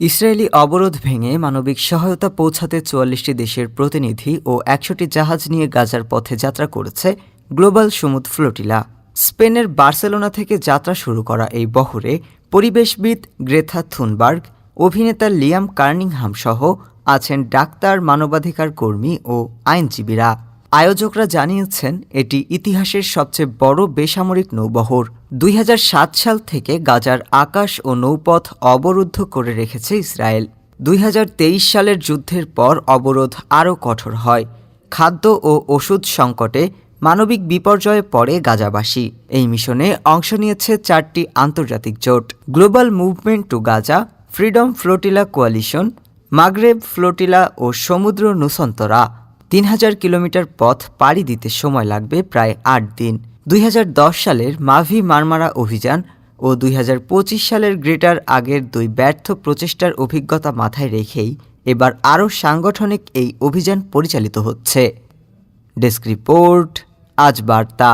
Israeli অবরোধ ভেঙে মানবিক সহায়তা পৌঁছাতে চুয়াল্লিশটি দেশের প্রতিনিধি ও একশোটি জাহাজ নিয়ে গাজার পথে যাত্রা করেছে গ্লোবাল সমুদ ফ্লোটিলা। স্পেনের বার্সেলোনা থেকে যাত্রা শুরু করা এই বহরে পরিবেশবিদ গ্রেথা থুনবার্গ, অভিনেতা লিয়াম কার্নিংহাম সহ আছেন ডাক্তার, মানবাধিকার কর্মী ও আইনজীবীরা। আয়োজকরা জানিয়েছেন, এটি ইতিহাসের সবচেয়ে বড় বেসামরিক নৌবহর। দুই হাজার সাত সাল থেকে গাজার আকাশ ও নৌপথ অবরুদ্ধ করে রেখেছে ইসরায়েল। দুই হাজার তেইশ সালের যুদ্ধের পর অবরোধ আরও কঠোর হয়। খাদ্য ও ওষুধ সংকটে মানবিক বিপর্যয়ে পড়ে গাজাবাসী। এই মিশনে অংশ নিয়েছে চারটি আন্তর্জাতিক জোট। Global movement to Gaza, freedom flotilla coalition, Maghreb flotilla O Sumud Nusantara. তিন হাজার কিলোমিটার পথ পাড়ি দিতে সময় লাগবে প্রায় আট দিন। দুই হাজার দশ সালের মাভি মারমারা অভিযান ও দুই হাজার পঁচিশ সালের গ্রেটার আগের দুই ব্যর্থ প্রচেষ্টার অভিজ্ঞতা মাথায় রেখেই এবার আরও সাংগঠনিক এই অভিযান পরিচালিত হচ্ছে। ডেস্ক রিপোর্ট, আজ বার্তা।